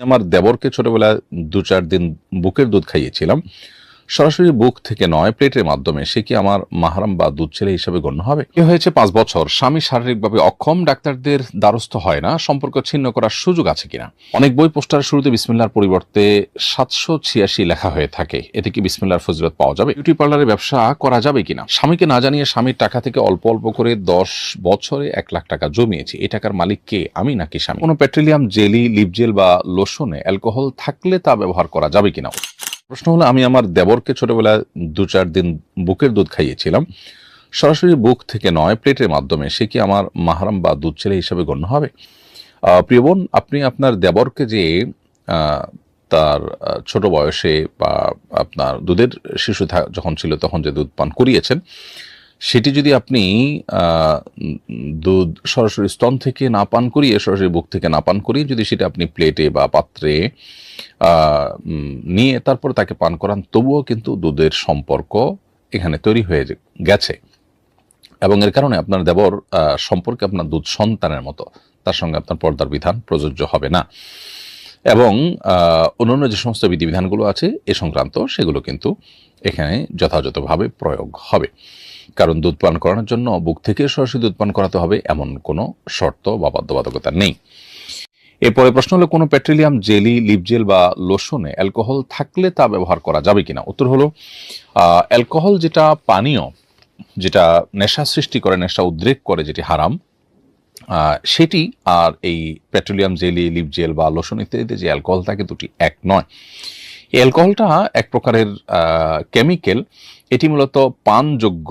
আমার দেবরকে ছোটবেলায় দু চার দিন বুকের দুধ খাইয়েছিলাম। সরাসরি বুক থেকে নয়, প্লেটের মাধ্যমে। সে কি আমার মাহারাম বা দুধ ছেলে হিসেবে গণ্য হবে? এ হয়েছে পাঁচ বছর। স্বামী শারীরিকভাবে অক্ষম, ডাক্তারদের দ্বারস্থ হয় না। সম্পর্ক ছিন্ন করার সুযোগ আছে কিনা? অনেক বই পোস্টার শুরুতে বিসমিল্লার পরিবর্তে সাতশো ছিয়াশি লেখা হয়ে থাকে। এতে কি বিসমিল্লার ফজিলত পাওয়া যাবে? বিউটি পার্লারে ব্যবসা করা যাবে কিনা? স্বামীকে না জানিয়ে স্বামীর টাকা থেকে অল্প অল্প করে দশ বছরে এক লাখ টাকা জমিয়েছি। এই টাকার মালিক কে? আমি নাকি স্বামী? কোনো পেট্রোলিয়াম, জেলি লিপজেল বা লোশনে অ্যালকোহল থাকলে তা ব্যবহার করা যাবে কিনা? প্রশ্ন হলো, আমি আমার দেবরকে ছোটবেলায় দু চার দিন বুকের দুধ খাইয়েছিলাম। সরাসরি বুক থেকে নয়, প্লেটের মাধ্যমে। সে কি আমার মাহারাম বা দুধ ছেলে হিসেবে গণ্য হবে? প্রিয় বোন, আপনি আপনার দেবরকে যে তার ছোট বয়সে বা আপনার দুধের শিশু যখন ছিল, তখন যে দুধ পান করিয়েছেন সেটি যদি আপনি দুধ সরাসরি স্তন থেকে না পান করিয়ে, সরাসরি বুক থেকে না পান করিয়ে যদি সেটা আপনি প্লেটে বা পাত্রে নিয়ে তারপর তাকে পান করান, তবুও কিন্তু দুধের সম্পর্ক এখানে তৈরি হয়ে গেছে। এবং এর কারণে আপনার দেবর সম্পর্কে আপনার দুধ সন্তানের মতো। তার সঙ্গে আপনার পর্দার বিধান প্রযোজ্য হবে না। এবং অন্যান্য যে সমস্ত বিধিবিধানগুলো আছে, এ সংক্রান্ত সেগুলো কিন্তু এখানে যথাযথভাবে প্রয়োগ হবে। কারণ দুধ পান করানোর জন্য বুক থেকে সরাসরি দুধ পান করাতে হবে, এমন কোনো শর্ত বা বাধ্যবাধকতা নেই। এরপরে প্রশ্ন হলো, কোনো পেট্রোলিয়াম, জেলি, লিপ জেল বা লোশনে অ্যালকোহল থাকলে তা ব্যবহার করা যাবে কিনা? উত্তর হলো অ্যালকোহল যেটা পানীয়, যেটা নেশা সৃষ্টি করে, নেশা উদ্রেক করে, যেটি হারাম সেটি আর এই পেট্রোলিয়াম, জেলি, লিপ জেল বা লোশন ইত্যাদিতে যে অ্যালকোহল থাকে দুটি এক নয়। এই অ্যালকোহলটা এক প্রকারের কেমিক্যাল এটি মূলত পানযোগ্য,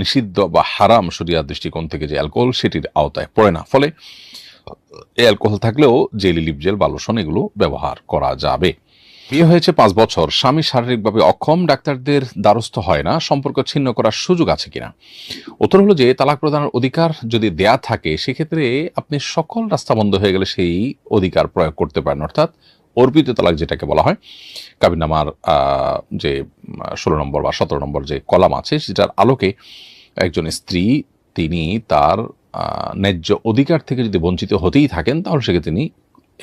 নিষিদ্ধ বা হারাম শরিয়ার দৃষ্টিকোণ থেকে যে অ্যালকোহল সেটির আওতায় পড়ে না। ফলে অ্যালকোহল থাকলেও জেলি, লিপ জেল বা লোশন এগুলো ব্যবহার করা যাবে। বিয়ে হয়েছে পাঁচ বছর। স্বামী শারীরিকভাবে অক্ষম, ডাক্তারদের দ্বারস্থ হয় না। সম্পর্ক ছিন্ন করার সুযোগ আছে কিনা? উত্তর হলো যে, তালাক প্রদানের অধিকার যদি দেয়া থাকে, সেক্ষেত্রে আপনি সকল রাস্তা বন্ধ হয়ে গেলে সেই অধিকার প্রয়োগ করতে পারেন। অর্থাৎ অর্পিত তালাক যেটাকে বলা হয় কাবিনামার যে ষোলো নম্বর বা সতেরো নম্বর যে কলাম আছে, সেটার আলোকে একজন স্ত্রী তিনি তার ন্যায্য অধিকার থেকে যদি বঞ্চিত হতেই থাকেন, তাহলে সেকে তিনি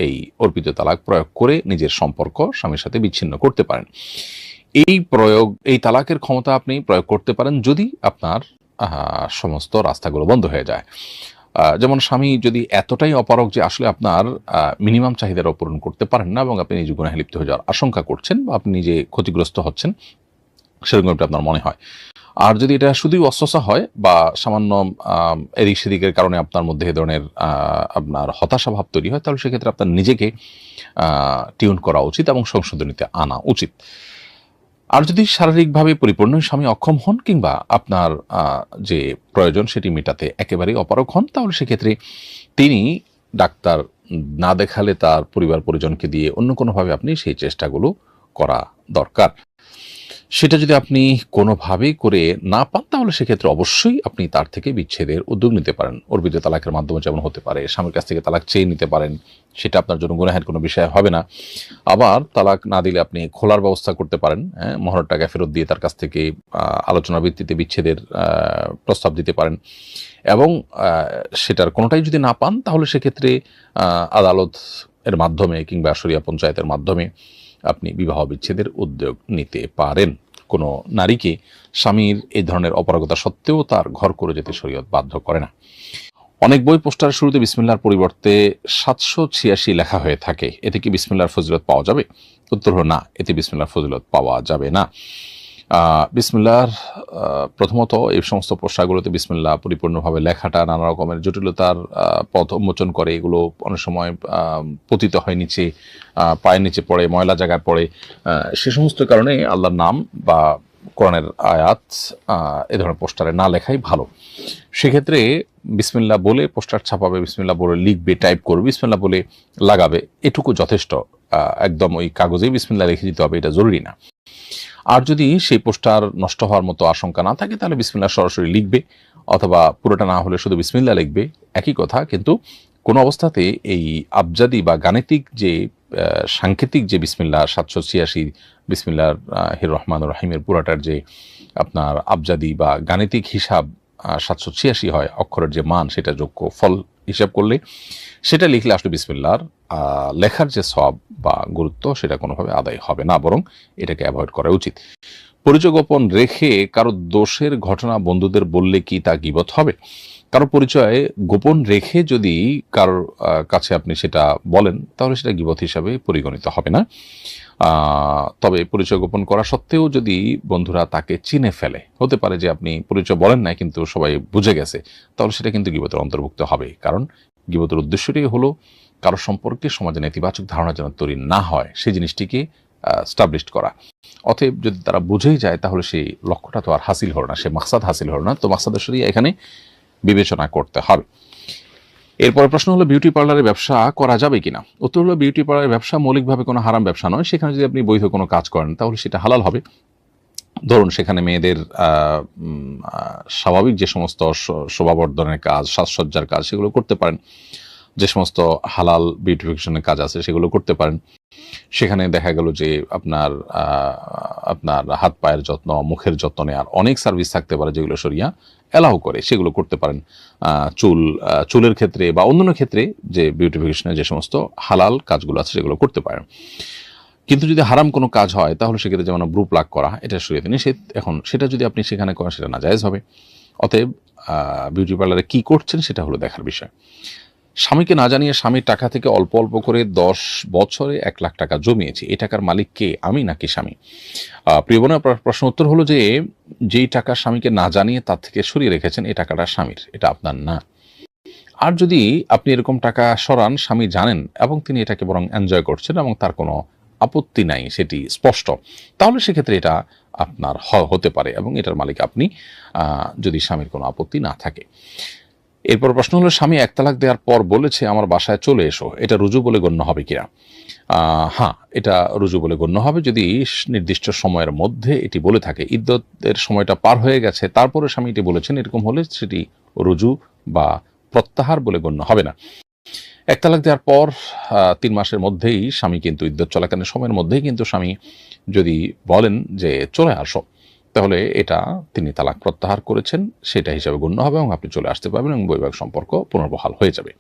এই অর্পিত তালাক প্রয়োগ করে নিজের সম্পর্ক স্বামীর সাথে বিচ্ছিন্ন করতে পারেন। এই প্রয়োগ, এই তালাকের ক্ষমতা আপনি প্রয়োগ করতে পারেন যদি আপনার সমস্ত রাস্তাগুলো বন্ধ হয়ে যায়। যেমন স্বামী যদি এতটাই অপারক যে আসলে আপনার মিনিমাম চাহিদার পূরণ করতে পারেন না এবং আপনি নিজে গুণাহে লিপ্ত হয়ে যাওয়ার আশঙ্কা করছেন বা আপনি নিজে ক্ষতিগ্রস্ত হচ্ছেন, সেরকম একটা আপনার মনে হয়। আর যদি এটা শুধুই অস্বসা হয় বা সামান্য এদিক সেদিকের কারণে আপনার মধ্যে এ ধরনের আপনার হতাশা ভাব তৈরি হয়, তাহলে সেক্ষেত্রে আপনার নিজেকে টিউন করা উচিত এবং সংশোধনীতে আনা উচিত। আর যদি শারীরিকভাবে পরিপূর্ণ স্বামী অক্ষম হন কিংবা আপনার যে প্রয়োজন সেটি মেটাতে একেবারেই অপারক হন, তাহলে সেক্ষেত্রে তিনি ডাক্তার না দেখালে তার পরিবার পরিজনকে দিয়ে অন্য কোনোভাবে আপনি সেই চেষ্টাগুলো করা দরকার। সেটা যদি আপনি কোনোভাবেই করে না পান তাহলে সেক্ষেত্রে অবশ্যই আপনি তার থেকে বিচ্ছেদের উদ্যোগ নিতে পারেন। অর্পিত তালাকের মাধ্যমে যেমন হতে পারে স্বামীর কাছ থেকে তালাক চেয়ে নিতে পারেন সেটা আপনার জন্য গুনাহের কোনো বিষয় হবে না। আবার তালাক না দিলে আপনি খোলার ব্যবস্থা করতে পারেন হ্যাঁ মহরের টাকা ফেরত দিয়ে তার কাছ থেকে আহ, আলোচনার ভিত্তিতে বিচ্ছেদের প্রস্তাব দিতে পারেন। এবং সেটার কোনোটাই যদি না পান তাহলে সেক্ষেত্রে আদালত এর মাধ্যমে কিংবা সরিয়া পঞ্চায়েতের মাধ্যমে আপনি বিবাহ বিচ্ছেদের উদ্যোগ নিতে পারেন। কোনো নারীকে স্বামীর এই ধরনের অপারগতা সত্ত্বেও তার ঘর করে যেতে শরীয়ত বাধ্য করে না। অনেক বই পোস্টার শুরুতে বিসমিল্লার পরিবর্তে সাতশো ছিয়াশি লেখা হয়ে থাকে। এতে কি বিসমিল্লার ফজিলত পাওয়া যাবে? উত্তর হল না, এতে বিসমিল্লার ফজিলত পাওয়া যাবে না। আহ, বিসমিল্লার প্রথমত এই সমস্ত পোশাকগুলোতে বিসমিল্লা পরিপূর্ণভাবে লেখাটা নানা রকমের জটিলতার পথ উন্মোচন করে। এগুলো অনেক সময় পতিত হয় নিচে পায়ের নিচে পড়ে ময়লা জায়গায় পড়ে। সে সমস্ত কারণে আল্লাহর নাম বা কোরআনের আয়াত এ ধরনের পোস্টারে না লেখাই ভালো। সেক্ষেত্রে বিসমিল্লা বলে পোস্টার ছাপাবে বিসমিল্লা বলে লিখবে টাইপ করবে বিসমিল্লা বলে লাগাবে এটুকু যথেষ্ট। একদম ওই কাগজেই বিসমিল্লা লিখে দিতে হবে এটা জরুরি না। আর যদি সেই পোস্টার নষ্ট হওয়ার মতো আশঙ্কা না থাকে, তাহলে বিসমিল্লা সরাসরি লিখবে, অথবা পুরোটা না হলে শুধু বিসমিল্লা লিখবে, একই কথা। কিন্তু কোনো অবস্থাতে এই আবজাদি বা গাণিতিক যে সাংকেতিক যে বিসমিল্লা সাতশো ছিয়াশি বিসমিল্লার হির রহমান রাহিমের পুরাটার যে আপনার আবজাদি বা গাণিতিক হিসাব সাতশো ছিয়াশি হয়, অক্ষরের যে মান, সেটা যোগ্য, ফল হিসাব করলে, সেটা লিখলে আসলে বিসমিল্লার লেখার যে সব বা গুরুত্ব সেটা কোনোভাবে আদায় হবে না, বরং এটাকে অ্যাভয়েড করা উচিত। পরিচয় গোপন রেখে কারও দোষের ঘটনা বন্ধুদের বললে কি তা গিবত হবে? কারও পরিচয় গোপন রেখে যদি কারোর কাছে আপনি সেটা বলেন, তাহলে সেটা গিবত হিসাবে পরিগণিত হবে না। তবে পরিচয় গোপন করা সত্ত্বেও যদি বন্ধুরা তাকে চিনে ফেলে, হতে পারে যে আপনি পরিচয় বলেন না কিন্তু সবাই বুঝে গেছে, তাহলে সেটা কিন্তু গিবতের অন্তর্ভুক্ত হবে। কারণ গিবতের উদ্দেশ্যটাই হলো কারও সম্পর্কে সমাজে নেতিবাচক ধারণা যেন তৈরি না হয়, সেই জিনিসটিকে স্টাবলিশ করা। অতএব যদি তারা বুঝেই যায়, তাহলে সেই লক্ষ্যটা তো আর হাসিল হলো না সে মাকসাদ হাসিল হলো না। তো মাকসাদের সরিয়ে এখানে বিবেচনা করতে হবে। এরপরে প্রশ্ন হলো বিউটি পার্লারের ব্যবসা করা যাবে কিনা? উত্তর হলো বিউটি পার্লারের ব্যবসা মৌলিকভাবে কোনো হারাম ব্যবসা নয়। সেখানে যদি আপনি বৈধ কোনো কাজ করেন, তাহলে সেটা হালাল হবে। ধরুন, সেখানে মেয়েদের স্বাভাবিক যে সমস্ত শোভাবর্ধনের কাজ, সাজসজ্জার কাজ, সেগুলো করতে পারেন। যে সমস্ত হালাল বিউটিফিকেশনের কাজ আছে সেগুলো করতে পারেন। সেখানে দেখা গেল যে আপনার আপনার হাত পায়ের যত্ন, মুখের যত্ন নেওয়ার অনেক সার্ভিস থাকতে পারে যেগুলো সরিয়া অ্যালাউ করে, সেগুলো করতে পারেন। চুল চুলের ক্ষেত্রে বা অন্যান্য ক্ষেত্রে যে বিউটিফিকেশনের যে সমস্ত হালাল কাজগুলো আছে সেগুলো করতে পারেন। কিন্তু যদি হারাম কোনো কাজ হয়, তাহলে সেক্ষেত্রে যেমন ব্রু প্লাগ করা, এটা সরিয়ে নিষেধ এখন সেটা যদি আপনি সেখানে করেন, সেটা নাজায়জ হবে। অতএব বিউটি পার্লারে কী করছেন সেটা হলো দেখার বিষয়। স্বামীকে না জানিয়ে স্বামীর টাকা থেকে অল্প অল্প করে দশ বছরে এক লাখ টাকা জমিয়েছি। এই টাকার মালিক কে? আমি নাকি স্বামী? প্রিয় প্রশ্ন উত্তর হলো যে, যেই টাকা স্বামীকে না জানিয়ে তার থেকে সরিয়ে রেখেছেন এই টাকাটা স্বামীর, এটা আপনার না। আর যদি আপনি এরকম টাকা সরান, স্বামী জানেন এবং তিনি এটাকে বরং এনজয় করছেন এবং তার কোনো আপত্তি নাই, সেটি স্পষ্ট, তাহলে সেক্ষেত্রে এটা আপনার হতে পারে এবং এটার মালিক আপনি যদি স্বামীর কোনো আপত্তি না থাকে। এরপর প্রশ্ন হলো, স্বামী, এক তালাক দেওয়ার পর বলেছে আমার বাসায় চলে এসো। এটা রুজু বলে গণ্য হবে কিনা হ্যাঁ এটা রুজু বলে গণ্য হবে যদি নির্দিষ্ট সময়ের মধ্যে এটি বলে থাকে। ইদ্যতের সময়টা পার হয়ে গেছে, তারপরে স্বামী এটি বলেছেন, এরকম হলে সেটি রুজু বা প্রত্যাহার বলে গণ্য হবে না। এক তালাক দেওয়ার পর তিন মাসের মধ্যেই স্বামী কিন্তু ইদ্যত চলাকালীন সময়ের মধ্যেই কিন্তু স্বামী যদি বলেন যে চলে আসো। তাহলে এটা তিনি তালাক প্রত্যাহার করেছেন, সেটা হিসাবে গণ্য হবে এবং আপনি চলে আসতে পারবেন এবং বৈবাহিক সম্পর্ক পুনর্বহাল হয়ে যাবে।